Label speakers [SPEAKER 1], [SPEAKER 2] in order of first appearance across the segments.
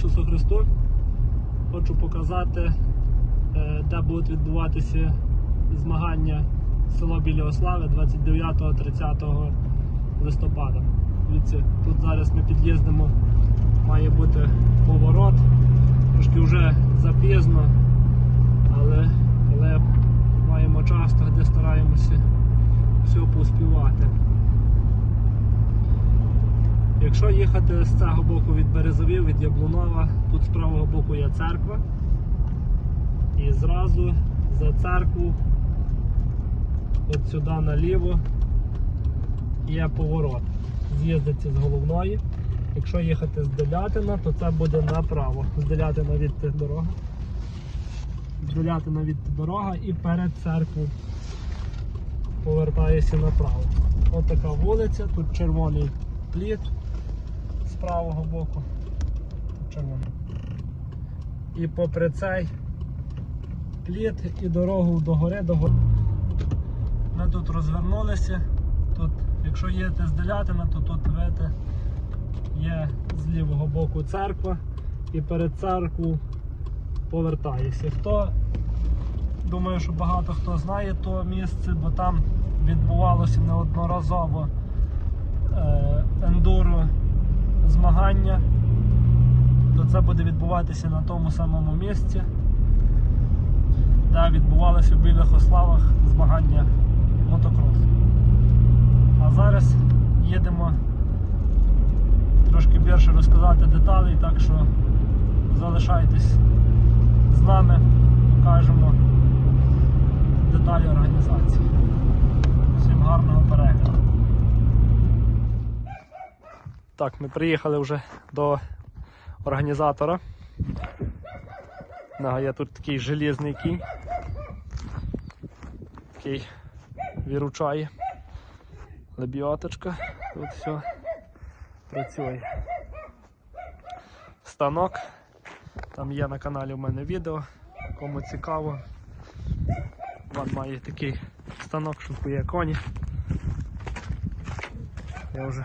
[SPEAKER 1] Ісусу Христу. Хочу показати, е, де будуть відбуватися змагання село Біліослави 29-30 листопада. Дивіться, тут зараз ми під'їздимо, має бути поворот. Трошки вже запізно, але коли маємо час, де стараємося все поспівати. Якщо їхати з цього боку від Березовів, від Яблунова, тут з правого боку є церква. І зразу за церкву, от сюди наліво, є поворот. З'їздиться з головної. Якщо їхати з Делятина, то це буде направо. З Делятина від дорога. З Делятина від дорога і перед церквою повертаєшся направо. Ось така вулиця, тут червоний пліт з правого боку. Червоний. І попри цей пліт і дорогу до гори до гори. Ми тут розвернулися. Тут, якщо їдете з Делятина, то тут видите, є з лівого боку церква і перед церквою повертаєшся. Хто думаю, що багато хто знає то місце, бо там відбувалося неодноразово е, ендуро змагання, то це буде відбуватися на тому самому місці, де відбувалося в Білих Ославах змагання мотокросу. А зараз їдемо трошки більше розказати деталей, так що залишайтесь з нами, покажемо деталі організації. Всім гарного перегляду. Так, ми приїхали вже до організатора. Нага, є тут такий железний кінь, який виручає. Лебіоточка, тут все працює. Станок. Там є на каналі у мене відео, кому цікаво. Вон має такий станок, шукує коні. Я вже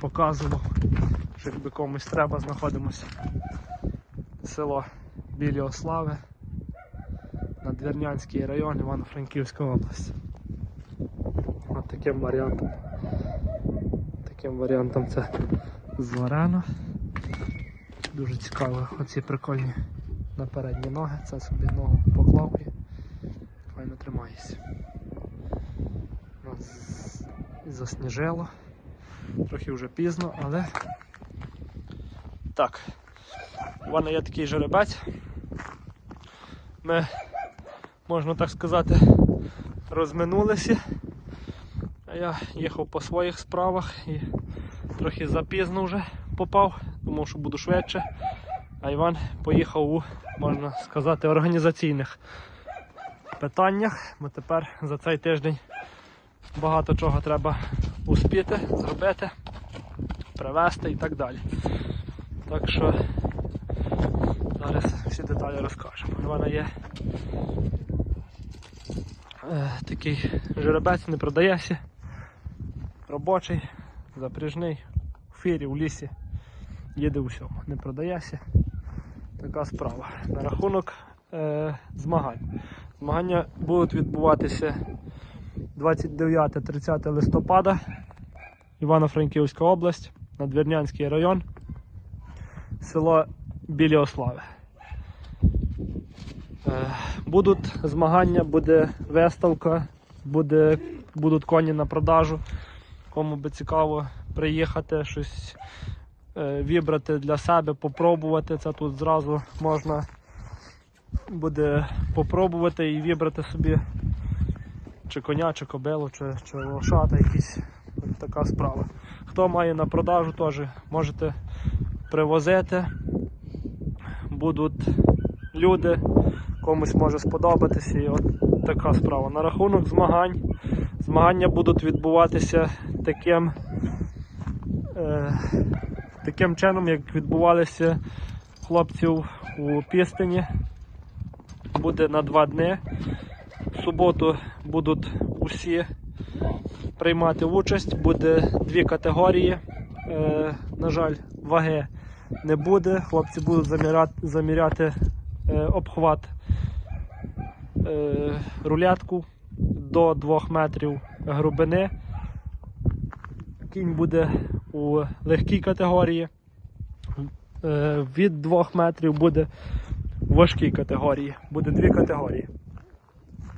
[SPEAKER 1] показував, що якби комусь треба, знаходимося село Білі Ослави, Надвірнянський район, Івано-Франківська область. Ось таким варіантом. Таким варіантом це зварено. Дуже цікаво, оці прикольні на передні ноги, це собі ногу поклав і файно тримаєшся. Засніжило. Трохи вже пізно, але так. У мене є такий жеребець. Ми, можна так сказати, розминулися. Я їхав по своїх справах і трохи запізно вже попав, думав, що буду швидше. А Іван поїхав у, можна сказати, організаційних питаннях, бо тепер за цей тиждень багато чого треба успіти, зробити, привезти і так далі. Так що зараз всі деталі розкажемо. У мене є е, такий жеребець, не продається, робочий, запряжний, у фірі, у лісі, їде у всьому, не продається. Така справа. На рахунок е, змагань. Змагання будуть відбуватися 29-30 листопада, Івано-Франківська область, Надвірнянський район, село Білі Ослави. Е, Будуть змагання, буде виставка, буде, будуть коні на продажу. Кому би цікаво приїхати, щось е, вибрати для себе, попробувати. Це тут зразу можна буде попробувати і вибрати собі чи коня, чи кобилу, чи, чи лошата якісь. Така справа. Хто має на продажу, теж можете привозити. Будуть люди, комусь може сподобатися. І от така справа. На рахунок змагань. Змагання будуть відбуватися таким, е, таким чином, як відбувалися хлопців у Пістині. Буде на два дні. Суботу будуть усі приймати участь. Буде дві категорії. Е, на жаль, ваги не буде. Хлопці будуть заміряти, заміряти е, обхват е, рулетку до 2 метрів глибини. Кінь буде у легкій категорії. Е, від 2 метрів буде в важкій категорії. Буде дві категорії.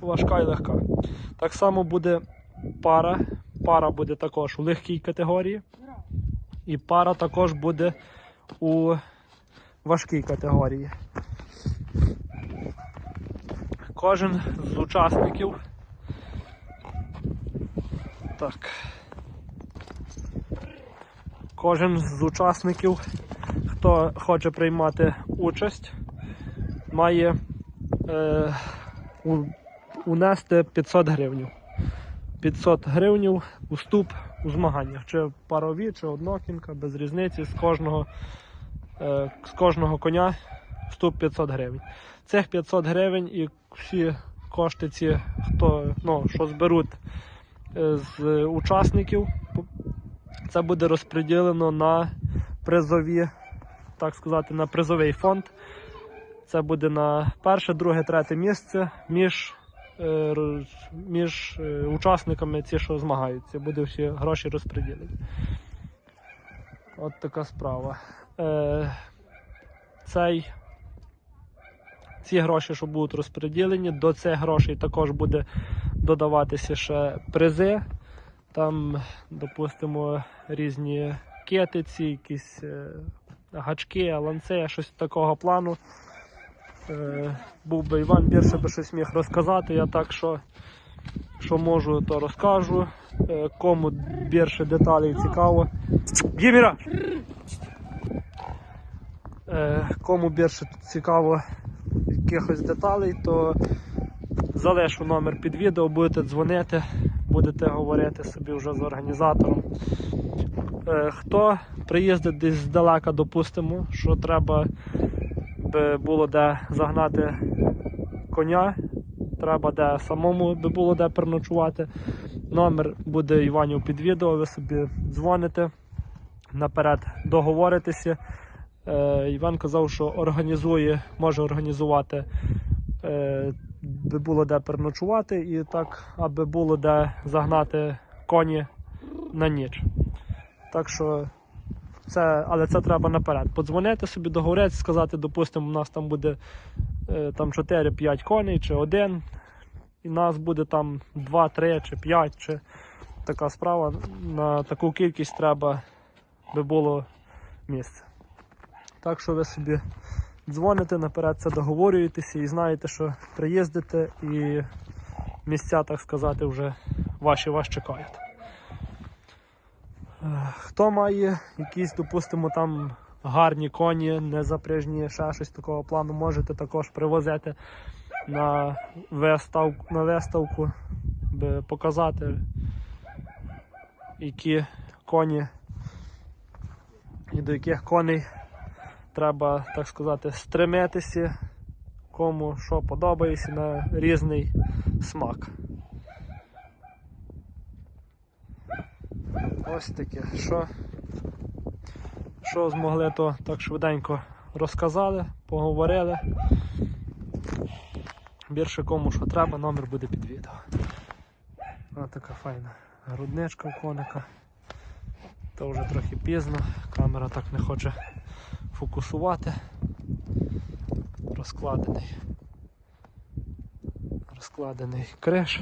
[SPEAKER 1] Важка і легка. Так само буде пара. Пара буде також у легкій категорії. І пара також буде у важкій категорії. Кожен з учасників. Так. Кожен з учасників, хто хоче приймати участь, має е, у- унести 500 гривень. 500 гривень уступ у змаганнях. Чи парові, чи однокінка, без різниці з кожного, е, з кожного коня вступ 500 гривень. Цих 500 гривень і всі кошти, ці, хто, ну, що зберуть е, з учасників, це буде розподілено на призові, так сказати, на призовий фонд. Це буде на перше, друге, третє місце між, між е, учасниками, ці, що змагаються. Буде всі гроші розподілені. От така справа. Е, цей, ці гроші, що будуть розподілені, до цих грошей також буде додаватися ще призи. Там, допустимо, різні кетиці, якісь е, гачки, ланцеї, щось такого плану. Е, був би Іван більше би щось міг розказати. Я так що, що можу, то розкажу. Е, кому більше деталей цікаво. Гіміра! Е, кому більше цікаво якихось деталей, то залишу номер під відео, будете дзвонити, будете говорити собі вже з організатором. Хто приїздить десь здалека, допустимо, що треба би було де загнати коня, треба де самому би було де переночувати. Номер буде Іванів під відео, ви собі дзвоните, наперед договоритеся. Е, Іван казав, що організує, може організувати, е, би було де переночувати і так, аби було де загнати коні на ніч. Так що це, але це треба наперед. Подзвонити собі, договоритися, сказати, допустимо, у нас там буде е, там 4-5 коней чи один, і нас буде там 2, 3 чи 5, чи така справа. На таку кількість треба би було місце. Так що ви собі дзвоните наперед, це договорюєтеся і знаєте, що приїздите і місця, так сказати, вже ваші вас чекають. Хто має якісь, допустимо, там гарні коні, незапряжні, ще щось такого плану, можете також привозити на виставку, на виставку би показати, які коні і до яких коней треба, так сказати, стремитися, кому що подобається на різний смак. Ось таке. Що, що змогли, то так швиденько розказали, поговорили. Більше кому що треба, номер буде під відео. Ось така файна грудничка в коника. То вже трохи пізно, камера так не хоче фокусувати. Розкладений. Розкладений криш.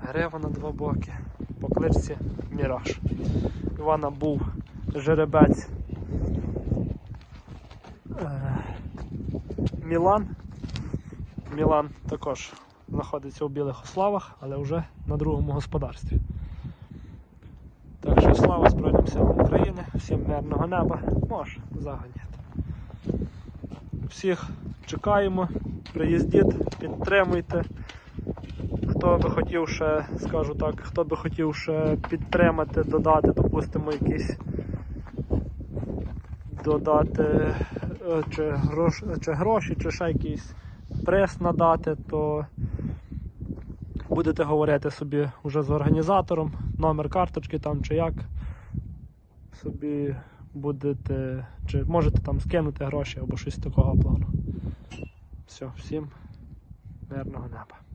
[SPEAKER 1] Грива на два боки. По кличці Міраж. Івана був жеребець е, Мілан. Мілан також знаходиться у Білих Ославах, але вже на другому господарстві. Так що слава Збройним силам України, всім мирного неба, може заганяти. Всіх чекаємо, приїздіть, підтримуйте. Хто би хотів ще, скажу так, хто би хотів ще підтримати, додати, допустимо, якісь додати е, чи, грош, чи гроші, чи ще якийсь прес надати, то будете говорити собі вже з організатором, номер карточки там чи як. Собі будете, чи можете там скинути гроші або щось такого плану. Все, всім мирного неба.